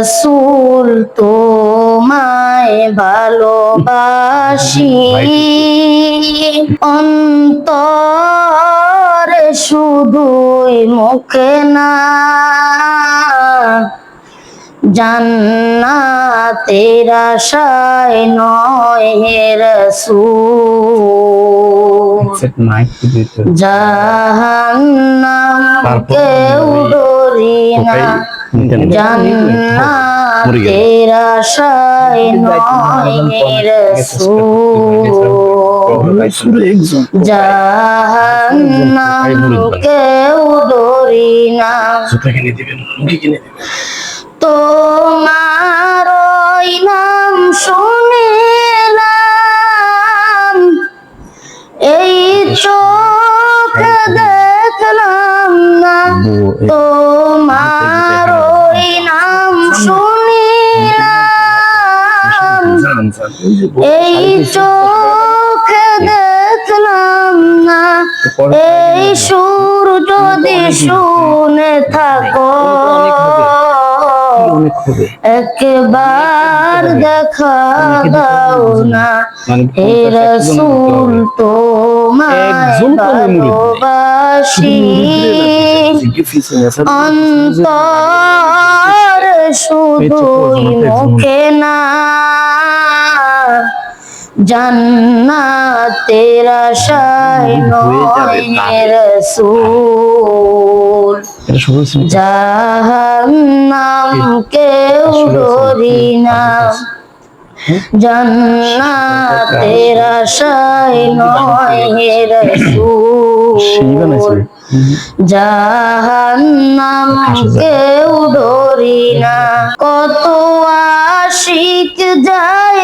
রসুল তোমায় ভালোবাসি। অন্তরে শুধুই মুখে না জান্নাতের আশায় নয় হে রসুল। সেট মাইক জাহান্নাম কেউ ডরি না। জান্নাতের আশায় নয় হে রসুল জাহান্নাম কেউ ডরি না। তোমার ওই নাম শুনিলাম। এই চোখে দেখলাম না। তোমার এই চোখে দেখলাম না, এই সুর যদি শুনে থাকো, একবার দেখা দাও না হে রসুল তোমায় একজন তো আমি মুড়ি দিই। ভালোবাসি অন্তর শুধুই মুখে না জান্নাতের আশায় নয় রসুল। জাহান্নাম কেউ ডরি না। জান্নাতের আশায় নয় রসুল। জাহান্নাম কেউ ডরি না। কত আশিক যায়